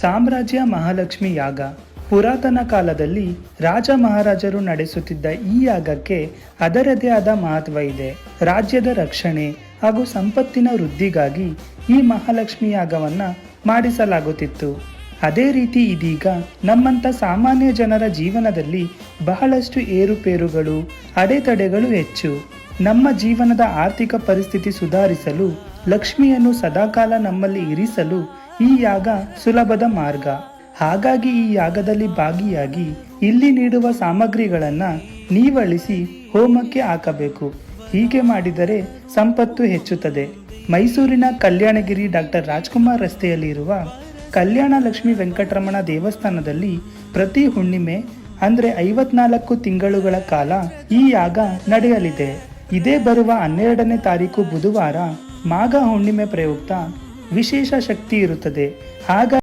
ಸಾಮ್ರಾಜ್ಯ ಮಹಾಲಕ್ಷ್ಮಿ ಯಾಗ. ಪುರಾತನ ಕಾಲದಲ್ಲಿ ರಾಜ ಮಹಾರಾಜರು ನಡೆಸುತ್ತಿದ್ದ ಈ ಯಾಗಕ್ಕೆ ಅದರದೇ ಆದ ಮಹತ್ವ ಇದೆ. ರಾಜ್ಯದ ರಕ್ಷಣೆ ಹಾಗೂ ಸಂಪತ್ತಿನ ವೃದ್ಧಿಗಾಗಿ ಈ ಮಹಾಲಕ್ಷ್ಮಿ ಯಾಗವನ್ನು ಮಾಡಿಸಲಾಗುತ್ತಿತ್ತು. ಅದೇ ರೀತಿ ಇದೀಗ ನಮ್ಮಂಥ ಸಾಮಾನ್ಯ ಜನರ ಜೀವನದಲ್ಲಿ ಬಹಳಷ್ಟು ಏರುಪೇರುಗಳು, ಅಡೆತಡೆಗಳು ಹೆಚ್ಚು. ನಮ್ಮ ಜೀವನದ ಆರ್ಥಿಕ ಪರಿಸ್ಥಿತಿ ಸುಧಾರಿಸಲು, ಲಕ್ಷ್ಮಿಯನ್ನು ಸದಾಕಾಲ ನಮ್ಮಲ್ಲಿ ಇರಿಸಲು ಈ ಯಾಗ ಸುಲಭದ ಮಾರ್ಗ. ಹಾಗಾಗಿ ಈ ಯಾಗದಲ್ಲಿ ಭಾಗಿಯಾಗಿ ಇಲ್ಲಿ ನೀಡುವ ಸಾಮಗ್ರಿಗಳನ್ನು ನೀವಳಿಸಿ ಹೋಮಕ್ಕೆ ಹಾಕಬೇಕು. ಹೀಗೆ ಮಾಡಿದರೆ ಸಂಪತ್ತು ಹೆಚ್ಚುತ್ತದೆ. ಮೈಸೂರಿನ ಕಲ್ಯಾಣಗಿರಿ ಡಾಕ್ಟರ್ ರಾಜ್ಕುಮಾರ್ ರಸ್ತೆಯಲ್ಲಿರುವ ಕಲ್ಯಾಣ ಲಕ್ಷ್ಮಿ ವೆಂಕಟರಮಣ ದೇವಸ್ಥಾನದಲ್ಲಿ ಪ್ರತಿ ಹುಣ್ಣಿಮೆ, ಅಂದರೆ ಐವತ್ನಾಲ್ಕು ತಿಂಗಳುಗಳ ಕಾಲ ಈ ಯಾಗ ನಡೆಯಲಿದೆ. ಇದೇ ಬರುವ ಹನ್ನೆರಡನೇ ತಾರೀಕು ಬುಧವಾರ ಮಾಘ ಹುಣ್ಣಿಮೆ ಪ್ರಯುಕ್ತ ವಿಶೇಷ ಶಕ್ತಿ ಇರುತ್ತದೆ. ಹಾಗಾಗಿ